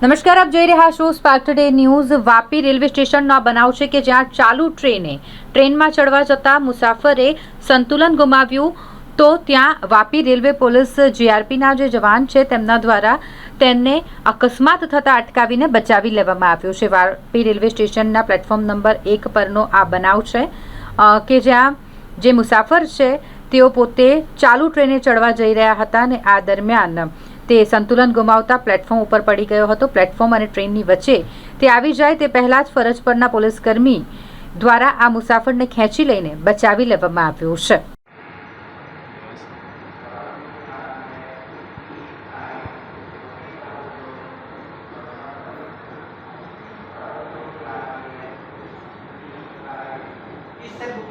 નમસ્કાર, આપ જોઈ રહ્યા છો Spark Today News Vapi railway સ્ટેશનનો આ બનાવ છે કે જ્યાં ચાલુ ટ્રેને ટ્રેનમાં ચડવા જતા મુસાફરે સંતુલન ગુમાવ્યું તો ત્યાં વાપી રેલવે પોલીસ જીઆરપીના જે જવાન છે તેમના દ્વારા તેમને અકસ્માત થતાં અટકાવીને બચાવી લેવામાં આવ્યો છે. વાપી રેલવે સ્ટેશનના પ્લેટફોર્મ નંબર એક પરનો આ બનાવ છે કે જ્યાં જે મુસાફર છે તેઓ પોતે ચાલુ ટ્રેને ચડવા જઈ રહ્યા હતા અને આ દરમિયાન તે સંતુલન ગુમાવતા પ્લેટફોર્મ ઉપર પડી ગયો હતો. પ્લેટફોર્મ અને ટ્રેનની વચ્ચે તે આવી જાય તે પહેલા જ ફરજ પરના પોલીસકર્મી દ્વારા આ મુસાફરને ખેંચી લઈને બચાવી લેવામાં આવ્યો છે. इससे